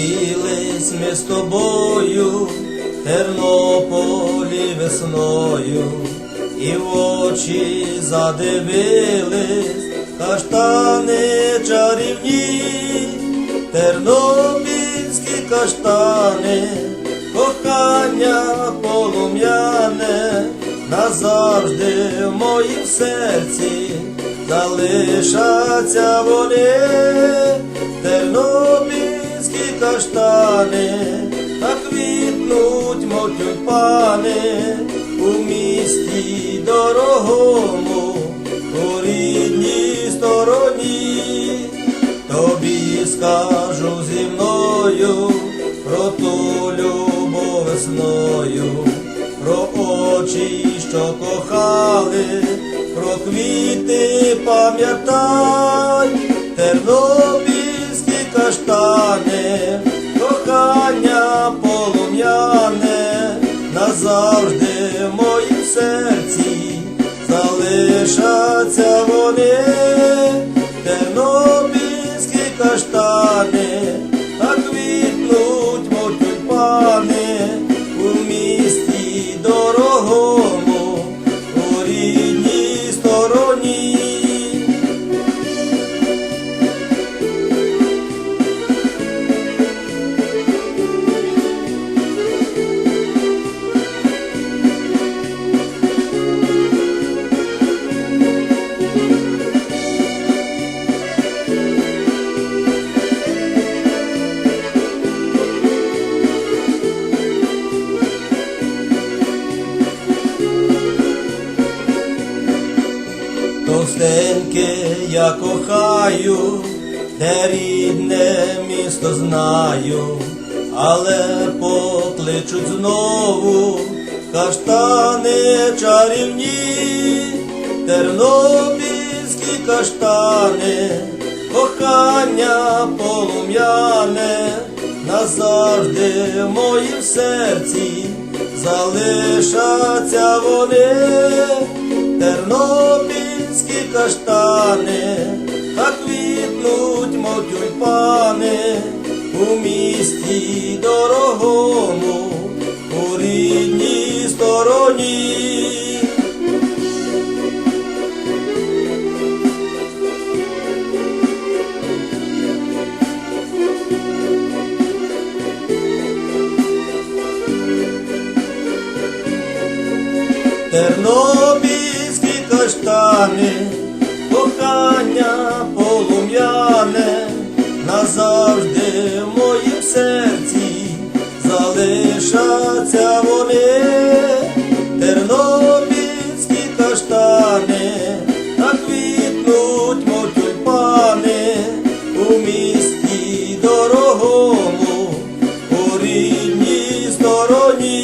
Зустрілись ми з тобою, Тернополі весною, і в очі задивились каштани чарівні, тернопільські каштани, кохання полум'яне, назавжди в моїм серці залишаться вони, каштани, та квітнуть, мов тюльпани у місті дорогому, у рідній стороні, тобі скажу зі мною про ту любов весною, про очі, що кохали, про квіти пам'ятай, тернопільські каштани, назавжди в моїм серці залишаться вони, тернопільські каштани, та квітнуть, мов у місті дорогому, Товстеньке я кохаю, де рідне місто знаю, але покличуть знову каштани чарівні, тернопільські каштани, кохання полум'яне, назавжди в моїм серці залишаться вони. Тернопільські каштани, та квітнуть, мов тюльпани, у місті дорогому, у рідній стороні. Тернопільські плам'яне, кохання полум'яне, назавжди в моїм серці залишаться вони, тернопільські каштани, так квітнуть мов тюльпани у місті дорогому, у рідній стороні.